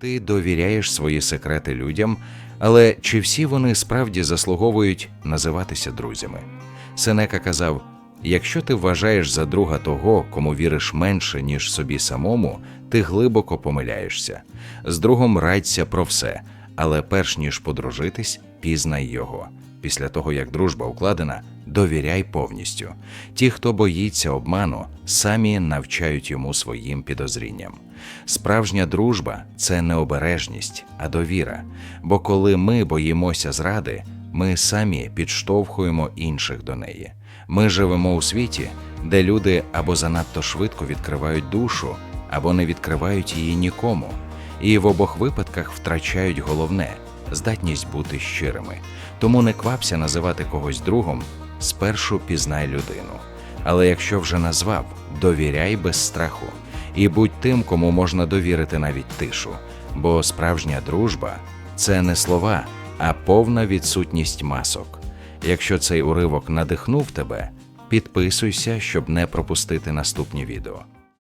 Ти довіряєш свої секрети людям, але чи всі вони справді заслуговують називатися друзями? Сенека казав: якщо ти вважаєш за друга того, кому віриш менше, ніж собі самому, ти глибоко помиляєшся. З другом радься про все, але перш ніж подружитись, пізнай його. Після того, як дружба укладена, довіряй повністю. Ті, хто боїться обману, самі навчають йому своїм підозрінням. Справжня дружба це не обережність, а довіра. Бо коли ми боїмося зради, ми самі підштовхуємо інших до неї. Ми живемо у світі, де люди або занадто швидко відкривають душу, або не відкривають її нікому, і в обох випадках втрачають головне здатність бути щирими. Тому не квапся називати когось другом, спершу пізнай людину. Але якщо вже назвав, довіряй без страху і будь тим, кому можна довірити навіть тишу. Бо справжня дружба це не слова, а повна відсутність масок. Якщо цей уривок надихнув тебе, підписуйся, щоб не пропустити наступні відео.